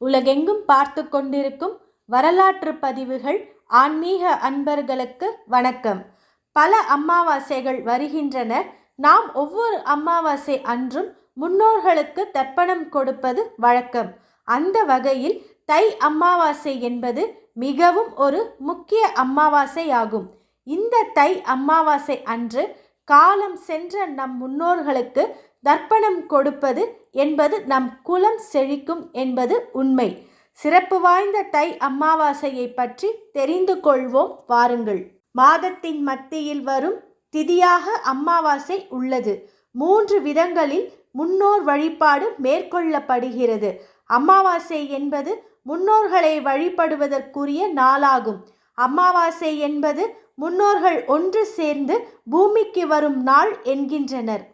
உலகெங்கும் பார்த்து கொண்டிருக்கும் வரலாற்று பதிவுகள் ஆன்மீக அன்பர்களுக்கு வணக்கம். பல அமாவாசைகள் வருகின்றன. நாம் ஒவ்வொரு அமாவாசை அன்றும் முன்னோர்களுக்கு தர்ப்பணம் கொடுப்பது வழக்கம். அந்த வகையில் தை அமாவாசை என்பது மிகவும் ஒரு முக்கிய அமாவாசையாகும். இந்த தை அமாவாசை அன்று காலம் சென்ற நம் முன்னோர்களுக்கு தர்ப்பணம் கொடுப்பது என்பது நம் குலம் செழிக்கும் என்பது உண்மை. சிறப்பு வாய்ந்த தை அமாவாசையை பற்றி தெரிந்து கொள்வோம் வாருங்கள். மாதத்தின் மத்தியில் வரும் திதியாக அமாவாசை உள்ளது. மூன்று விதங்களில் முன்னோர் வழிபாடு மேற்கொள்ளப்படுகிறது. அமாவாசை என்பது முன்னோர்களை வழிபடுவதற்குரிய நாளாகும். அமாவாசை என்பது முன்னோர்கள் ஒன்று சேர்ந்து பூமிக்கு வரும் நாள் என்கின்றனர்.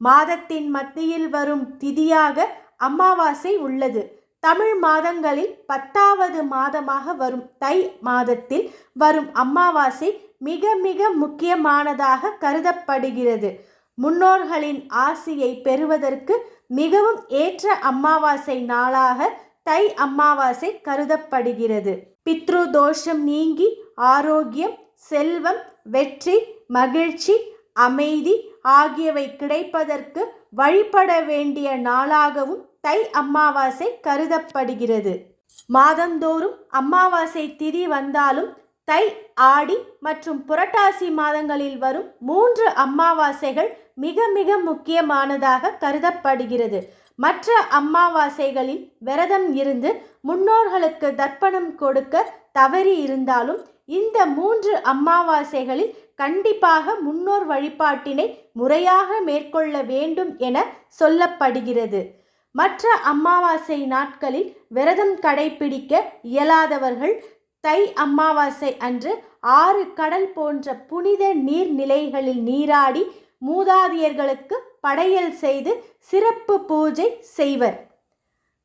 மாதத்தின் மத்தியில் வரும் திதியாக அமாவாசை உள்ளது. தமிழ் மாதங்களில் பத்தாவது மாதமாக வரும் தை மாதத்தில் வரும் அமாவாசை மிக மிக முக்கியமானதாக கருதப்படுகிறது. முன்னோர்களின் ஆசியை பெறுவதற்கு மிகவும் ஏற்ற அமாவாசை நாளாக தை அமாவாசை கருதப்படுகிறது. பித்ரு தோஷம் நீங்கி ஆரோக்கியம் செல்வம் வெற்றி மகிழ்ச்சி அமைதி ஆகியவை கிடைப்பதற்கு வழிபட வேண்டிய நாளாகவும் தை அமாவாசை கருதப்படுகிறது. மாதந்தோறும் அமாவாசை திதி வந்தாலும் தை ஆடி மற்றும் புரட்டாசி மாதங்களில் வரும் மூன்று அமாவாசைகள் மிக மிக முக்கியமானதாக கருதப்படுகிறது. மற்ற அமாவாசைகளில் விரதம் இருந்து முன்னோர்களுக்கு தர்ப்பணம் கொடுக்க தவறி இருந்தாலும் இந்த மூன்று அமாவாசைகளில் கண்டிப்பாக முன்னோர் வழிபாட்டினை முறையாக மேற்கொள்ள வேண்டும் என சொல்லப்படுகிறது. மற்ற அமாவாசை நாட்களில் விரதம் கடைபிடிக்க இயலாதவர்கள் தை அமாவாசை அன்று ஆறு கடல் போன்ற புனித நீர்நிலைகளில் நீராடி மூதாதையர்களுக்கு படையல் செய்து சிறப்பு பூஜை செய்வர்.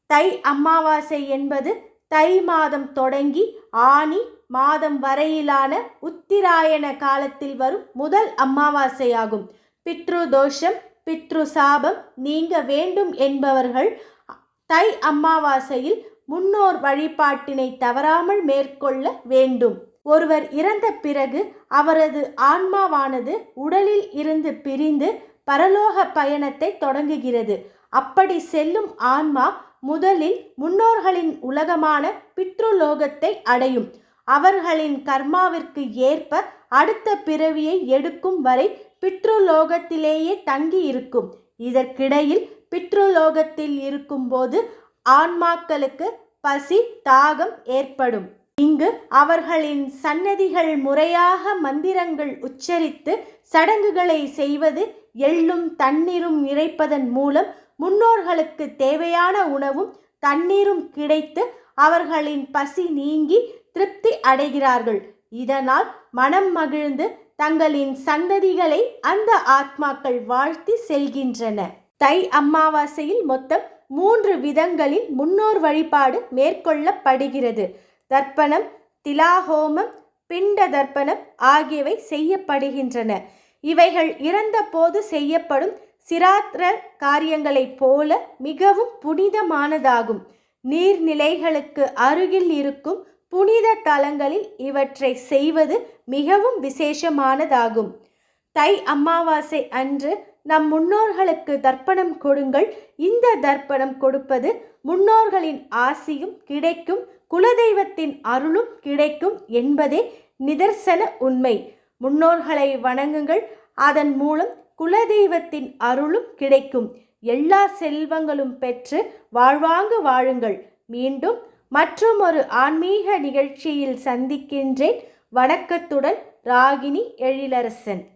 தை அமாவாசை என்பது தை மாதம் தொடங்கி ஆனி மாதம் வரையிலான உத்திராயண காலத்தில் வரும் முதல் அமாவாசையாகும். பித்ரு தோஷம் பித்ரு சாபம் நீங்க வேண்டும் என்பவர்கள் தை அமாவாசையில் முன்னோர் வழிபாட்டினை தவறாமல் மேற்கொள்ள வேண்டும். ஒருவர் இறந்த பிறகு அவரது ஆன்மாவானது உடலில் இருந்து பிரிந்து பரலோக பயணத்தை தொடங்குகிறது. அப்படி செல்லும் ஆன்மா முதலில் முன்னோர்களின் உலகமான பித்ருலோகத்தை அடையும். அவர்களின் கர்மாவிற்கு ஏற்ப அடுத்த பிறவியை எடுக்கும் வரை பித்ருலோகத்திலேயே தங்கி இருக்கும் இதற்கிடையில் பித்ருலோகத்தில் இருக்கும்போது ஆன்மாக்களுக்கு பசி தாகம் ஏற்படும். இங்கு அவர்களின் சன்னதிகள் முறையாக மந்திரங்கள் உச்சரித்து சடங்குகளை செய்வது எள்ளும் தண்ணீரும் இறைப்பதன் மூலம் முன்னோர்களுக்கு தேவையான உணவும் தண்ணீரும் கிடைத்து அவர்களின் பசி நீங்கி திருப்தி அடைகிறார்கள். இதனால் மனம் மகிழ்ந்து தங்களின் சந்ததிகளை அந்த ஆத்மாக்கள் வாழ்த்தி செல்கின்றன. தை அமாவாசையில் மொத்தம் மூன்று விதங்களில் முன்னோர் வழிபாடு மேற்கொள்ளப்படுகிறது. தர்ப்பணம் திலாஹோமம் பிண்ட தர்ப்பணம் ஆகியவை செய்யப்படுகின்றன. இவைகள் இறந்த போது செய்யப்படும் சிராத்திர காரியங்களைப் போல மிகவும் புனிதமானதாகும். நீர்நிலைகளுக்கு அருகில் இருக்கும் புனித தலங்களில் இவற்றை செய்வது மிகவும் விசேஷமானதாகும். தை அமாவாசை அன்று நம் முன்னோர்களுக்கு தர்ப்பணம் கொடுங்கள். இந்த தர்ப்பணம் கொடுப்பது முன்னோர்களின் ஆசியும் கிடைக்கும் குலதெய்வத்தின் அருளும் கிடைக்கும் என்பதே நிதர்சன உண்மை. முன்னோர்களை வணங்குங்கள். அதன் மூலம் குலதெய்வத்தின் அருளும் கிடைக்கும். எல்லா செல்வங்களும் பெற்று வாழ்வாங்கு வாழுங்கள். மீண்டும் மற்றும் ஒரு ஆன்மீக நிகழ்ச்சியில் சந்திக்கின்றேன். வணக்கத்துடன் ராகினி எழிலரசன்.